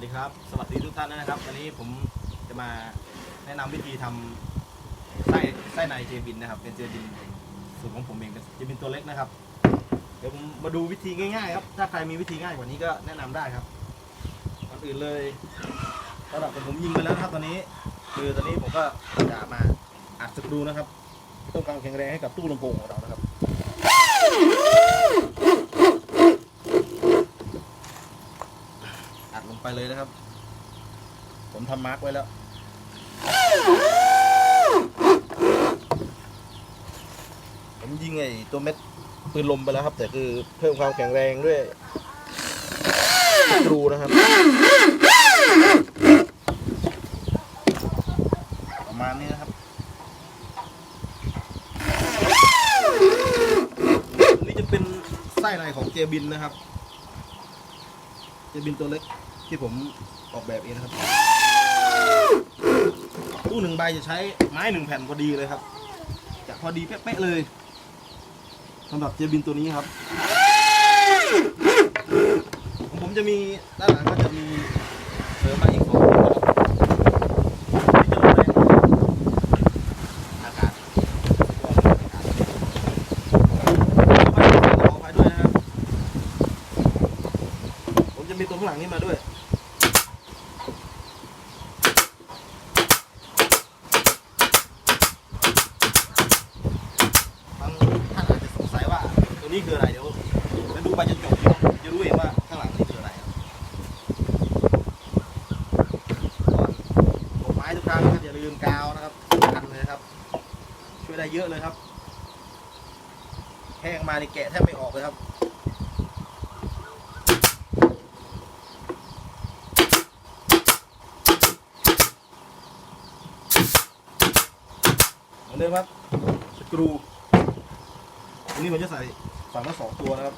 วัสดีครับ สวัสดีทุกท่านนะครับ วันนี้ผมจะมาแนะนำวิธีทำไส้ไส้ในเจบินนะครับ เป็นเจบินสูตรของผมเองเป็นเจบินตัวเล็กนะครับ เดี๋ยวผมมาดูวิธีง่ายๆครับ ถ้าใครมีวิธีง่ายกว่านี้ก็แนะนำได้ครับก่อนอื่นเลยสำหรับผมยิงไปแล้วครับตอนนี้ คือตอนนี้ผมก็จะมาอัดสกรูนะครับเพิ่มความแข็งแรงให้กับตู้ลำโพงของเรานะครับ อัดลง ไปเลยนะครับ ผมทำมาร์กไว้แล้ว ผมยิงไอ้ตัวเม็ดปืนลมไปแล้วครับ แต่คือเพิ่มความแข็งแรงด้วยรูนะครับประมาณนี้นะครับนี่จะเป็นไส้ในของเจบินนะครับ เจบินตัวเล็ก ที่ผมออกแบบเองนะครับ ตู้หนึ่งใบจะใช้ไม้หนึ่งแผ่นพอดีเลยครับจะพอดีเป๊ะๆเลยสำหรับเจบินตัวนี้ครับ ผมจะมีด้านหลังก็จะมีเสริมมาอีกสองตัวนะครับที่จะลดแรงอากาศขออภัยด้วยนะครับผมจะมีตัวข้างหลังนี้มาด้วย บางท่านอาจจะสงสัยว่าตัว นี้คืออะไรเดี๋ยวไปดูไปจนจบจะรู้เองว่าข้างหลังนี่คืออะไรครับก่อกไม้ทุกครั้งนะครับอย่าลืมกาวนะครับสำคัญเลยครับ ช่วยได้เยอะเลยครับแห้งมานี่แกะแทบไม่ออกเลยครับเหมือนเดิมครับสกรูอันนี้ผมจะใส่ ฝั่งละสองตัวนะครับ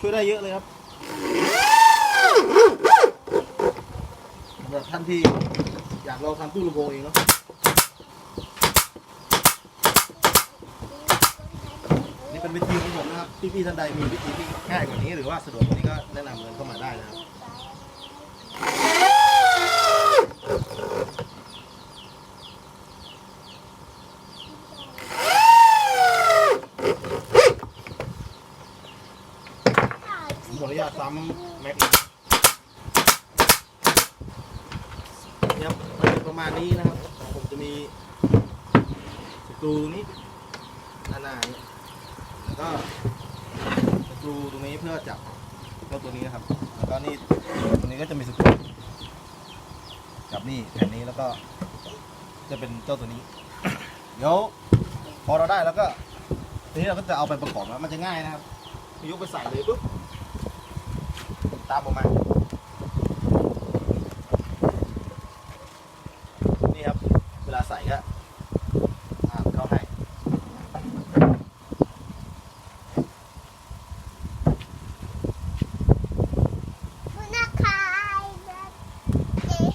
ช่วยได้เยอะเลยครับสำหรับท่านที่อยากลองทำตู้ลำโพงเองเนาะนี่เป็นวิธีของผมนะครับพี่ๆท่านใดมีวิธีที่ง่ายกว่านี้หรือว่าสะดวกกว่านี้ก็แนะนำเงินเข้ามาได้นะครับ ออนุญาตซ้ำแม็กอีกเนี่ยครับมันเป็นประมาณนี้นะครับ ผมจะมีสกรูตรงนี้ด้านหน้านี้แล้วก็สกรูตรงนี้เพื่อจับเจ้าตัวนี้นะครับ แล้วก็นี่ตรงนี้ก็จะมีสกรูจับนี่แผ่นนี้แล้วก็จะเป็นเจ้าตัวนี้ เดี๋ยวพอเราได้แล้วก็ทีนี้เราก็จะเอาไปประกอบแล้วมันจะง่ายนะครับยกไปใส่เลยปุ๊บามออกมา นี่ครับ เวลาใส่ก็อ่านเข้าให้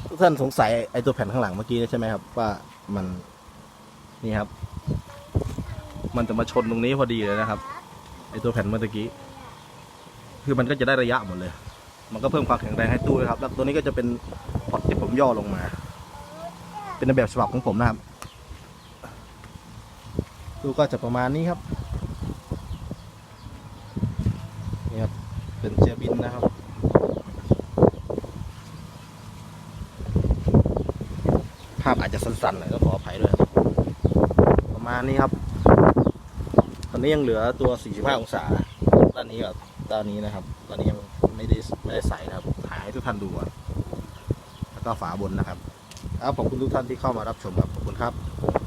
ทุกท่านสงสัยไอ้ตัวแผ่นข้างหลังเมื่อกี้ใช่ไหมครับ ว่ามัน นี่ครับ มันจะมาชนตรงนี้พอดีเลยนะครับไอ้ตัวแผ่นเมื่อกี้ คือมันก็จะได้ระยะหมดเลย มันก็เพิ่มความแข็งแรงให้ตู้นะครับ แล้วตัวนี้ก็จะเป็นพอร์ตที่ผมย่อลงมา เป็นในแบบฉบับของผมนะครับตู้ก็จะประมาณนี้ครับนี่ครับเป็นเจียบินนะครับภาพอาจจะสั้นๆหน่อยก็ขออภัยด้วยประมาณนี้ครับ ตอนนี้ยังเหลือตัว 45 องศาด้านนี้กับด้านนี้นะครับ ตอนนี้ยัง ไม่ได้ไม่ได้ใส่นะครับถ่ายให้ทุกท่านดูก่อนแล้วก็ฝาบนนะครับครับขอบคุณทุกท่านที่เข้ามารับชมครับขอบคุณครับ